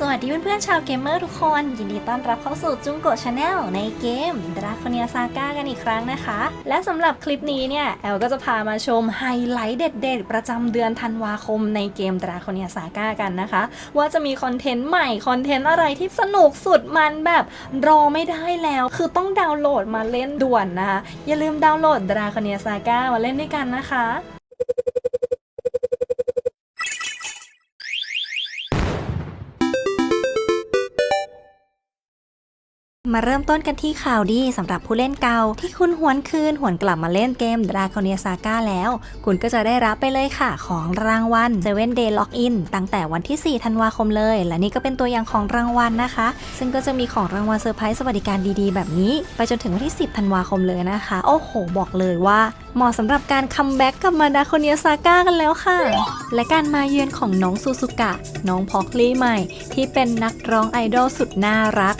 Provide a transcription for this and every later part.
สวัสดีเพื่อนๆชาวเกมเมอร์ทุกคน ยินดีต้อนรับเข้าสู่จุงโกะชาแนลในเกม Draconia Saga กันอีกครั้งนะคะ และสำหรับคลิปนี้เนี่ย แอลก็จะพามาชมไฮไลท์เด็ดๆ ประจำเดือนธันวาคมในเกม Draconia Saga กันนะคะ ว่าจะมีคอนเทนต์ใหม่ คอนเทนต์อะไรที่สนุกสุดมันแบบรอไม่ได้แล้ว คือต้องดาวน์โหลดมาเล่นด่วนนะคะอย่าลืมดาวน์โหลด Draconia Saga มาเล่นด้วยกันนะคะ มาเริ่มต้นกันที่ข่าวดีสำหรับผู้เล่นเก่า ที่คุณหวนคืนหวนกลับมาเล่นเกม Draconia Saga แล้ว คุณก็จะได้รับไปเลยค่ะ ของรางวัล7 Day Login ตั้งแต่วันที่ 4 ธันวาคมเลย และนี่ก็เป็นตัวอย่างของรางวัลนะคะ ซึ่งก็จะมีของรางวัลเซอร์ไพรส์สวัสดิการดีๆ แบบนี้ ไปจนถึงวันที่ 10 ธันวาคมเลยนะคะ โอ้โห บอกเลยว่าเหมาะสำหรับการคัมแบ็กกลับมา Draconia Saga กันแล้วค่ะ และการมาเยือนของน้องซูซูกะ น้องพอกลี่ใหม่ ที่เป็นนักร้องไอดอลสุดน่ารัก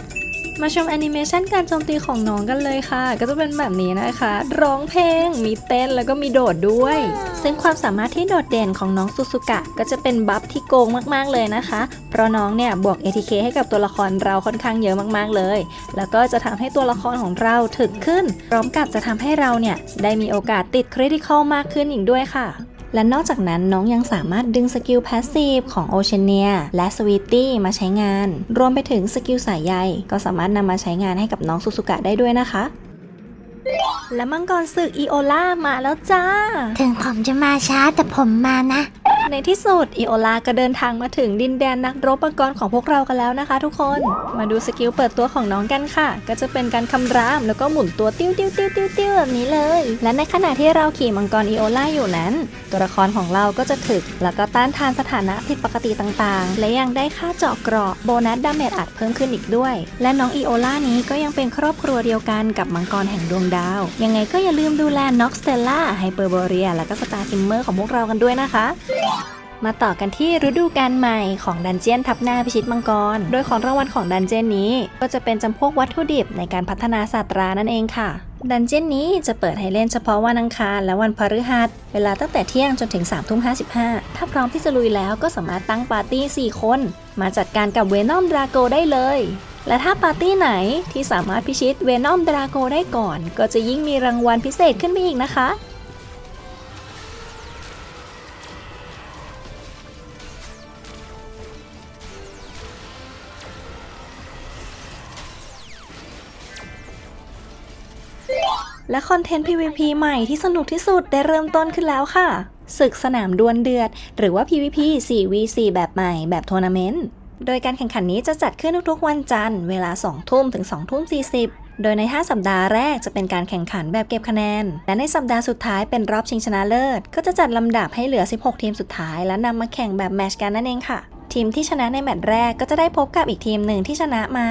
มาชมแอนิเมชันการโจมตีของน้องกันเลยค่ะ ก็จะเป็นแบบนี้นะคะ ร้องเพลง มีเต้นแล้วก็มีโดดด้วย ซึ่งความสามารถที่โดดเด่นของน้องซูซูกะ ก็จะเป็นบัฟที่โกงมากๆเลยนะคะ เพราะน้องเนี่ยบวก ATK ให้กับตัวละครเราค่อนข้างเยอะมากๆเลย แล้วก็จะทำให้ตัวละครของเราถึกขึ้น พร้อมกับจะทำให้เราเนี่ยได้มีโอกาสติดคริติคอลมากขึ้นอีกด้วยค่ะ และนอกจากนั้นน้องยังสามารถดึงสกิลพาสซีฟของโอเชเนียและสวีตี้มาใช้งาน รวมไปถึงสกิลสายใยก็สามารถนำมาใช้งานให้กับน้องสุสุกะได้ด้วยนะคะ และมังกรสึกอีโอล่ามาแล้วจ้า ถึงผมจะมาช้าแต่ผมมานะ ในที่สุดอีโอลาก็เดินทางมาถึงดินแดนนักรบมังกรของพวกเรากันแล้วนะคะ ทุกคน มาดูสกิลเปิดตัวของน้องกันค่ะ ก็จะเป็นการคำรามแล้วก็หมุนตัวติ้วติ้วติ้วติ้วติ้วแบบนี้เลย และในขณะที่เราขี่มังกรอีโอลาอยู่นั้น ตัวละครของเราก็จะถึก แล้วก็ต้านทานสถานะผิดปกติต่างๆ และยังได้ค่าเจาะเกราะโบนัสดาเมจอัดเพิ่มขึ้นอีกด้วย และน้องอีโอลานี้ก็ยังเป็นครอบครัวเดียวกันกับมังกรแห่งดวงดาว ยังไงก็อย่าลืมดูแลน็อกสเตลล่าไฮเปอร์โบเรียและก็สตาร์ซิมเมอร์ของพวกเรากันด้วยนะคะ มาต่อกันที่ฤดูกาลใหม่ของดันเจียนทับหน้าพิชิตมังกร โดยของรางวัลของดันเจียนนี้ ก็จะเป็นจำพวกวัตถุดิบในการพัฒนาศาสตรานั่นเองค่ะ ดันเจียนนี้จะเปิดให้เล่นเฉพาะวันอังคารและวันพฤหัส เวลาตั้งแต่เที่ยงจนถึง3ามทุ่ม55ถ้าพร้อมที่จะลุยแล้วก็สามารถตั้งปาร์ตี้ 4 คน มาจัดการกับเวนอมดราโกได้เลย และถ้าปาร์ตี้ไหนที่สามารถพิชิตเวนอมดราโกได้ก่อน ก็จะยิ่งมีรางวัลพิเศษขึ้นไปอีกนะคะ และคอนเทนต์ PVP ใหม่ที่สนุกที่สุดได้เริ่มต้นขึ้นแล้วค่ะ ศึกสนามดวลเดือด หรือว่า PVP 4v4 แบบใหม่แบบทัวร์นาเมนต์ โดยการแข่งขันนี้จะจัดขึ้นทุกๆ วันจันทร์เวลา 2 ทุ่มถึง 2 ทุ่ม 40 โดยใน 5 สัปดาห์แรกจะเป็นการแข่งขันแบบเก็บคะแนน และในสัปดาห์สุดท้ายเป็นรอบชิงชนะเลิศ ก็จะจัดลำดับให้เหลือ 16 ทีมสุดท้าย และนำมาแข่งแบบแมชกันนั่นเองค่ะ ทีมที่ชนะในแมตช์แรกก็จะได้พบกับอีกทีมหนึ่งที่ชนะมา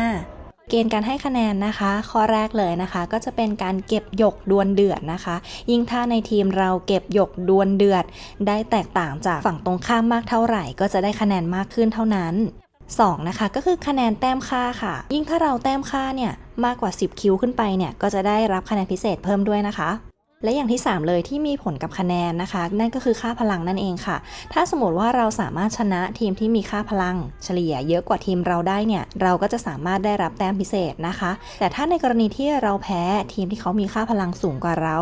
เกณฑ์การให้คะแนนนะคะ ข้อแรกเลยนะคะ ก็จะเป็นการเก็บหยกดวลเดือดนะคะ ยิ่งถ้าในทีมเราเก็บหยกดวลเดือด ได้แตกต่างจากฝั่งตรงข้ามมากเท่าไหร่ ก็จะได้คะแนนมากขึ้นเท่านั้น 2 นะคะก็คือคะแนนแต้มค่าค่ะ ยิ่งถ้าเราแต้มค่าเนี่ยมากกว่า 10 คิวขึ้นไปเนี่ยก็จะได้รับคะแนนพิเศษเพิ่มด้วยนะคะ และอย่างที่ 3 เลยที่มีผลกับคะแนนนะคะ นั่นก็คือค่าพลังนั่นเองค่ะ ถ้าสมมติว่าเราสามารถชนะทีมที่มีค่าพลัง เฉลี่ยเยอะกว่าทีมเราได้เนี่ย เราก็จะสามารถได้รับแต้มพิเศษนะคะ แต่ถ้าในกรณีที่เราแพ้ทีมที่เขามีค่าพลังสูงกว่าเรา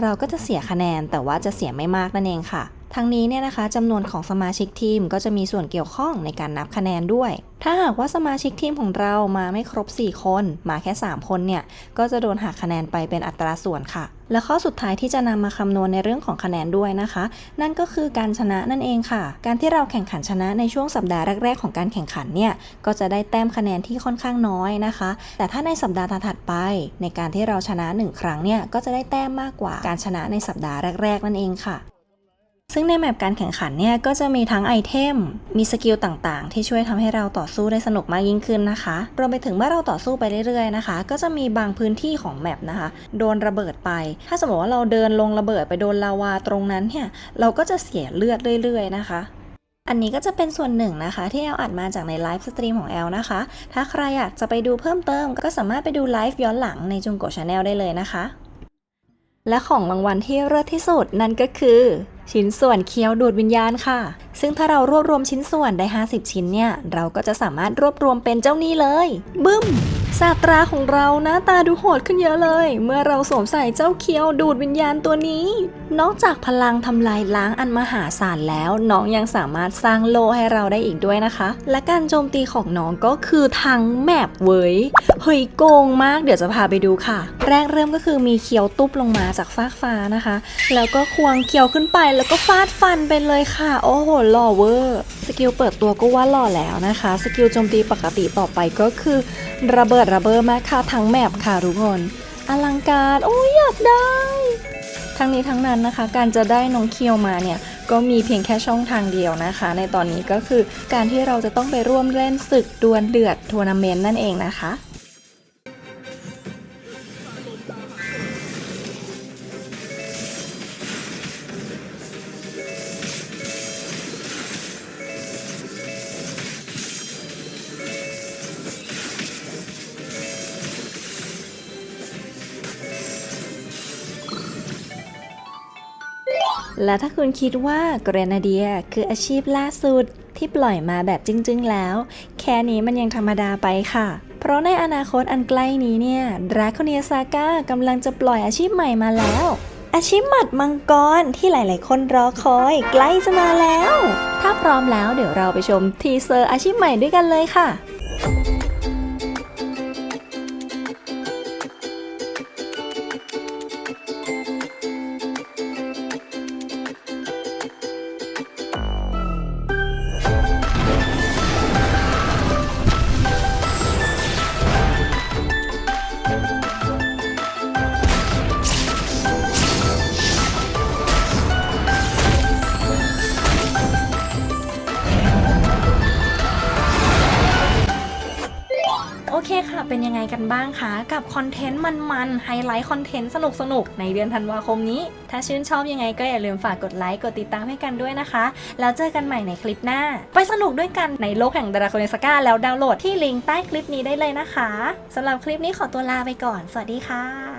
เราก็จะเสียคะแนนแต่ว่าจะเสียไม่มากนั่นเองค่ะ ทั้งนี้เนี่ยนะคะจำนวนของสมาชิกทีมก็จะมีส่วนเกี่ยวข้องในการนับคะแนนด้วย ถ้าหากว่าสมาชิกทีมของเรามาไม่ครบ 4 คน มาแค่ 3 คนเนี่ย ก็จะโดนหักคะแนนไปเป็นอัตราส่วนค่ะ และข้อสุดท้ายที่จะนำมาคำนวณในเรื่องของคะแนนด้วยนะคะ นั่นก็คือการชนะนั่นเองค่ะ การที่เราแข่งขันชนะในช่วงสัปดาห์แรก ๆ ของการแข่งขันเนี่ยก็จะได้แต้มคะแนนที่ค่อนข้างน้อยนะคะ แต่ถ้าในสัปดาห์ถัดไป ในการที่เราชนะ 1 ครั้งเนี่ยก็จะได้แต้มมากกว่าการชนะในสัปดาห์แรก ๆ นั่นเองค่ะ ซึ่งในแมปการแข่งขันเนี่ยก็จะมีทั้งไอเทม มีสกิลต่างๆ ที่ช่วยทำให้เราต่อสู้ได้สนุกมากยิ่งขึ้นนะคะรวมไปถึงเมื่อเราต่อสู้ไปเรื่อยๆนะคะ ก็จะมีบางพื้นที่ของแมปนะคะ โดนระเบิดไป ถ้าสมมติว่าเราเดินลงระเบิดไปโดนลาวาตรงนั้นเนี่ยเราก็จะเสียเลือดเรื่อย ๆ นะคะอันนี้ก็จะเป็นส่วนหนึ่งนะคะ ที่แอลอัดมาจากในไลฟ์สตรีมของแอลนะคะ ถ้าใครอยากจะไปดูเพิ่มเติม ก็สามารถไปดูไลฟ์ย้อนหลังในจุงโกชาแนลได้เลยนะคะ และของรางวัลที่เลิศที่สุดนั่นก็คือ ชิ้นส่วนเคี้ยวดูดวิญญาณค่ะ ซึ่งถ้าเรารวบรวมชิ้นส่วนได้ 50 ชิ้นเนี่ย เราก็จะสามารถรวบรวมเป็นเจ้านี้เลย บึ้ม ศาสตราของเราหน้าตาดูโหดขึ้นเยอะเลย เมื่อเราสวมใส่เจ้าเคียวดูดวิญญาณตัวนี้ นอกจากพลังทำลายล้างอันมหาศาลแล้ว น้องยังสามารถสร้างโลให้เราได้อีกด้วยนะคะ และการโจมตีของน้องก็คือทั้งแมปเว้ยเฮ้ยโกงมากเดี๋ยวจะพาไปดูค่ะ แรกเริ่มก็คือมีเคียวตุ๊บลงมาจากฟากฟ้านะคะ แล้วก็ควงเคียวขึ้นไปแล้วก็ฟาดฟันไปเลยค่ะ โอ้โหหล่อเวอร์สกิลเปิดตัวก็ว่าหล่อแล้วนะคะ สกิลโจมตีปกติต่อไปก็คือระเบิดระเบ้อมากค่ะทั้งแมปค่ะทุกคน อลังการโอ้ยอยากได้ ทั้งนี้ทั้งนั้นนะคะ การจะได้น้องเคียวมาเนี่ยก็มีเพียงแค่ช่องทางเดียวนะคะ ในตอนนี้ก็คือการที่เราจะต้องไปร่วมเล่นศึกดวลเดือดทัวร์นาเมนต์นั่นเองนะคะ และถ้าคุณคิดว่าเกรนาเดียคืออาชีพล่าสุดที่ปล่อยมาแบบจริง ๆ แล้ว แค่นี้มันยังธรรมดาไปค่ะ เพราะในอนาคตอันใกล้นี้เนี่ยดราโคเนียซาก้ากำลังจะปล่อยอาชีพใหม่มาแล้ว อาชีพหมัดมังกรที่หลาย ๆ คนรอคอยใกล้จะมาแล้ว ถ้าพร้อมแล้วเดี๋ยวเราไปชมทีเซอร์อาชีพใหม่ด้วยกันเลยค่ะ โอเคค่ะ เป็นยังไงกันบ้างคะกับคอนเทนต์มันๆไฮไลท์คอนเทนต์สนุกๆ ในเดือนธันวาคมนี้ ถ้าชื่นชอบยังไงก็อย่าลืมฝากกดไลค์กดติดตามให้กันด้วยนะคะ แล้วเจอกันใหม่ในคลิปหน้า ไปสนุกด้วยกันในโลกแห่งดาราคเนสกาแล้วดาวน์โหลดที่ลิงก์ใต้คลิปนี้ได้เลยนะคะสำหรับคลิปนี้ขอตัวลาไปก่อน สวัสดีค่ะ